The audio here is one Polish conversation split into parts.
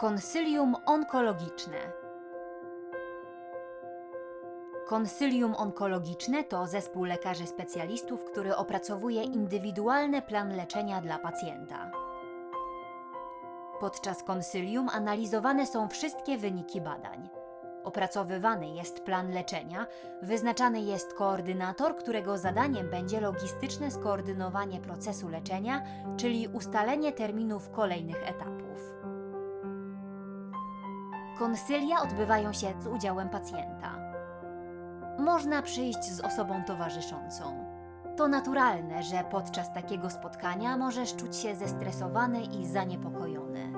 Konsylium onkologiczne. Konsylium onkologiczne to zespół lekarzy specjalistów, który opracowuje indywidualny plan leczenia dla pacjenta. Podczas konsylium analizowane są wszystkie wyniki badań. Opracowywany jest plan leczenia, wyznaczany jest koordynator, którego zadaniem będzie logistyczne skoordynowanie procesu leczenia, czyli ustalenie terminów kolejnych etapów. Konsylia odbywają się z udziałem pacjenta. Można przyjść z osobą towarzyszącą. To naturalne, że podczas takiego spotkania możesz czuć się zestresowany i zaniepokojony.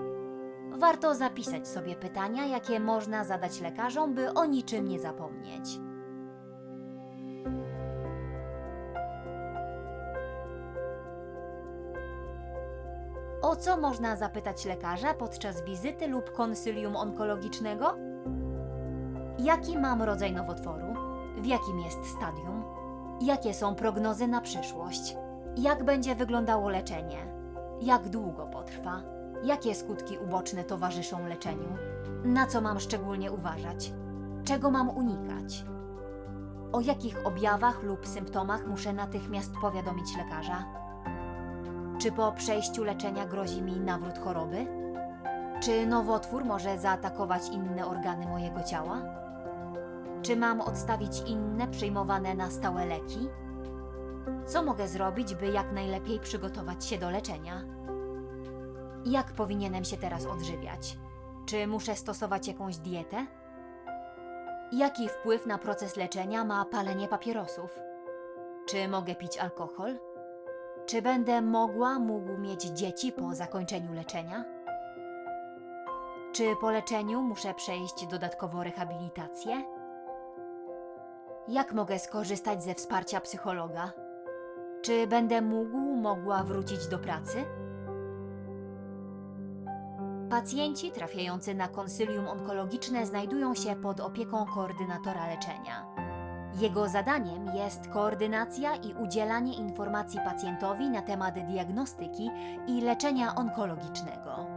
Warto zapisać sobie pytania, jakie można zadać lekarzom, by o niczym nie zapomnieć. O co można zapytać lekarza podczas wizyty lub konsylium onkologicznego? Jaki mam rodzaj nowotworu? W jakim jest stadium? Jakie są prognozy na przyszłość? Jak będzie wyglądało leczenie? Jak długo potrwa? Jakie skutki uboczne towarzyszą leczeniu? Na co mam szczególnie uważać? Czego mam unikać? O jakich objawach lub symptomach muszę natychmiast powiadomić lekarza? Czy po przejściu leczenia grozi mi nawrót choroby? Czy nowotwór może zaatakować inne organy mojego ciała? Czy mam odstawić inne przyjmowane na stałe leki? Co mogę zrobić, by jak najlepiej przygotować się do leczenia? Jak powinienem się teraz odżywiać? Czy muszę stosować jakąś dietę? Jaki wpływ na proces leczenia ma palenie papierosów? Czy mogę pić alkohol? Czy będę mogła, mógł mieć dzieci po zakończeniu leczenia? Czy po leczeniu muszę przejść dodatkowo rehabilitację? Jak mogę skorzystać ze wsparcia psychologa? Czy będę mógł, mogła wrócić do pracy? Pacjenci trafiający na konsylium onkologiczne znajdują się pod opieką koordynatora leczenia. Jego zadaniem jest koordynacja i udzielanie informacji pacjentowi na temat diagnostyki i leczenia onkologicznego.